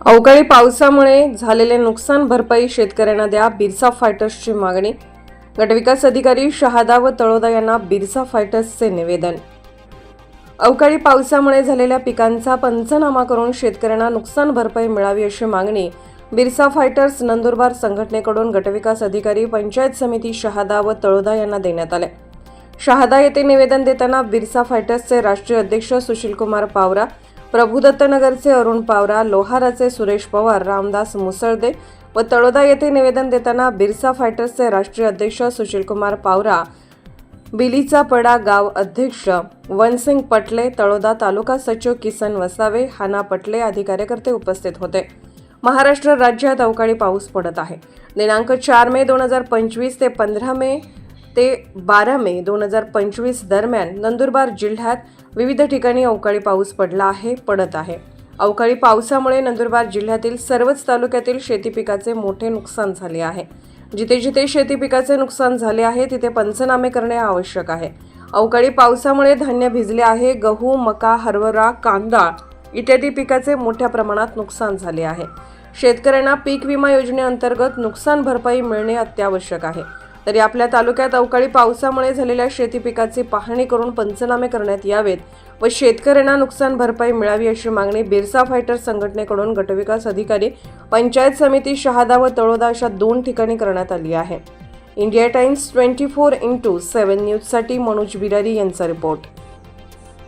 अवकाळी पावसामुळे झालेले नुकसान भरपाई शेतकऱ्यांना द्या बिरसा फायटर्सची मागणी. गटविकास अधिकारी शहादा व तळोदा यांना बिरसा फायटर्सचे निवेदन. अवकाळी पावसामुळे झालेल्या पिकांचा पंचनामा करून शेतकऱ्यांना नुकसान भरपाई मिळावी अशी मागणी बिरसा फायटर्स नंदुरबार संघटनेकडून गटविकास अधिकारी पंचायत समिती शहादा व तळोदा यांना देण्यात आले. शहादा येथे निवेदन देताना बिरसा फायटर्सचे राष्ट्रीय अध्यक्ष सुशीलकुमार पावरा प्रभुदत्तनगरचे अरुण पावरा लोहाराचे सुरेश पवार रामदास मुसळदे व तळोदा येथे निवेदन देताना बिरसा फायटर्सचे राष्ट्रीय अध्यक्ष सुशीलकुमार पावरा बिलीचा पडा गाव अध्यक्ष वनसिंग पटले तळोदा तालुका सचिव किसन वसावे हाना पटले आदी कार्यकर्ते उपस्थित होते. महाराष्ट्र राज्यात अवकाळी पाऊस पडत आहे. दिनांक चार मे दोन हजार पंचवीस ते पंधरा मे ते बारा मे दोन हजार पंचवीस दरम्यान नंदुरबार जिल्ह्यात विविध ठिकाणी अवकाळी पाऊस पडला आहे पडत आहे. अवकाळी पावसामुळे नंदुरबार जिल्ह्यातील सर्वच तालुक्यातील शेती पिकाचे मोठे नुकसान झाले आहे. जिथे जिथे शेती पिकाचे नुकसान झाले आहे तिथे पंचनामे करणे आवश्यक आहे. अवकाळी पावसामुळे धान्य भिजले आहे गहू मका हरभरा कांदा इत्यादी पिकाचे मोठ्या प्रमाणात नुकसान झाले आहे. शेतकऱ्यांना पीक विमा योजनेअंतर्गत नुकसान भरपाई मिळणे अत्यावश्यक आहे. तरी आपल्या तालुक्यात अवकाळी पावसामुळे झालेल्या शेती पिकाची पाहणी करून पंचनामे करण्यात यावेत व शेतकऱ्यांना नुकसान भरपाई मिळावी अशी मागणी बिरसा फायटर संघटनेकडून गटविकास अधिकारी पंचायत समिती शहादा व तळोदा अशा दोन ठिकाणी करण्यात आली आहे. India Times twenty four into seven न्यूजसाठी मनोज बिरारी यांचा रिपोर्ट.